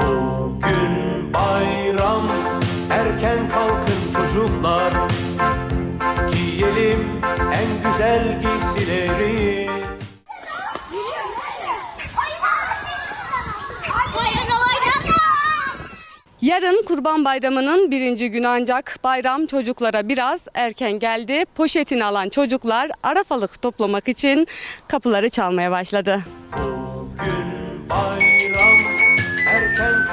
Bugün bayram erken kalkın çocuklar Giyelim en güzel giysileri Yarın Kurban Bayramı'nın birinci günü ancak bayram çocuklara biraz erken geldi. Poşetini alan çocuklar arafalık toplamak için kapıları çalmaya başladı. Bugün bayram çocuklar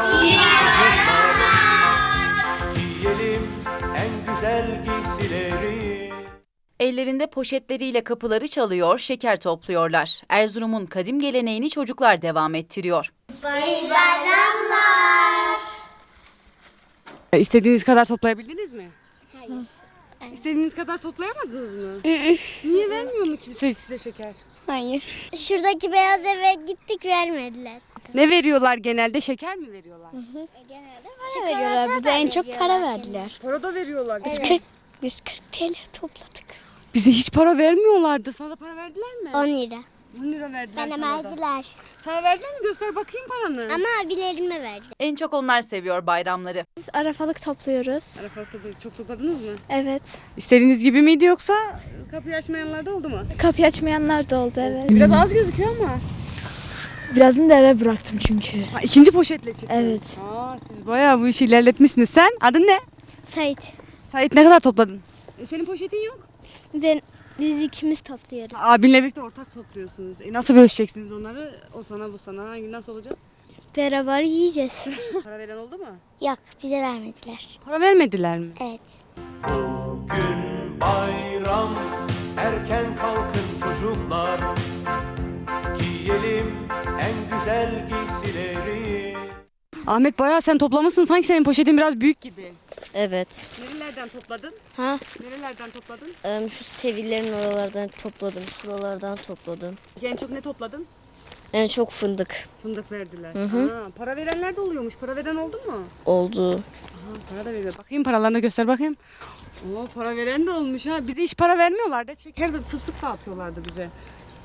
Giyelim en güzel giysileri Ellerinde poşetleriyle kapıları çalıyor, şeker topluyorlar. Erzurum'un kadim geleneğini çocuklar devam ettiriyor. İstediğiniz kadar toplayabildiniz mi? Hayır. İstediğiniz kadar toplayamadınız mı? Niye vermiyor mu kimse size şeker? Hayır. Şuradaki beyaz eve gittik vermediler. Ne veriyorlar genelde? Şeker mi veriyorlar? Para veriyorlar bize en çok para verdiler. Para da veriyorlar. Biz 40, biz 40 TL topladık. Bize hiç para vermiyorlardı. Sana da para verdiler mi? 10 lira. 10 lira verdiler Bana sana da. verdiler. Sana verdiler mi? Göster bakayım paranı. Ama abilerime verdi. En çok onlar seviyor bayramları. Biz arafalık topluyoruz. Arafalıkta da çok topladınız mı? Evet. İstediğiniz gibi miydi yoksa kapıyı açmayanlar da oldu mu? Kapıyı açmayanlar da oldu evet. Biraz az gözüküyor ama. Birazını da eve bıraktım çünkü. Ha, ikinci poşetle çıktı. Evet. Aa, siz bayağı bu işi ilerletmişsiniz. Sen adın ne? Sait. Sait ne kadar topladın? E, senin poşetin yok. Ben, biz ikimiz topluyoruz. Abinle birlikte ortak topluyorsunuz. E, nasıl bölüşeceksiniz onları? O sana bu sana. Hangi nasıl olacak? Beraber yiyeceğiz. Para veren oldu mu? Yok bize vermediler. Para vermediler mi? Evet. Bugün bayram erken en güzel giysileri Ahmet bayağı sen toplamışsın. Sanki senin poşetin biraz büyük gibi. Evet. Nerelerden topladın? Ha? Nerelerden topladın? em, şu sevillerin oralardan topladım. Şuralardan topladım. En çok ne topladın? Yani çok fındık Fındık verdiler. Ha, para verenler de oluyormuş. Para veren oldu mu? oldu. Ha, para da veriyor. Bakayım paralarını göster bakayım. Oo, para veren de olmuş ha. Bize hiç para vermiyorlardı. Hep şeker de fıstık dağıtıyorlardı bize.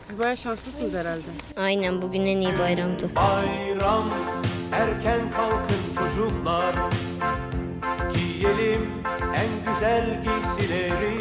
Siz bayağı şanslısınız herhalde. Aynen bugün en iyi bayramdı. Bayram erken kalkın çocuklar Giyelim en güzel giysileri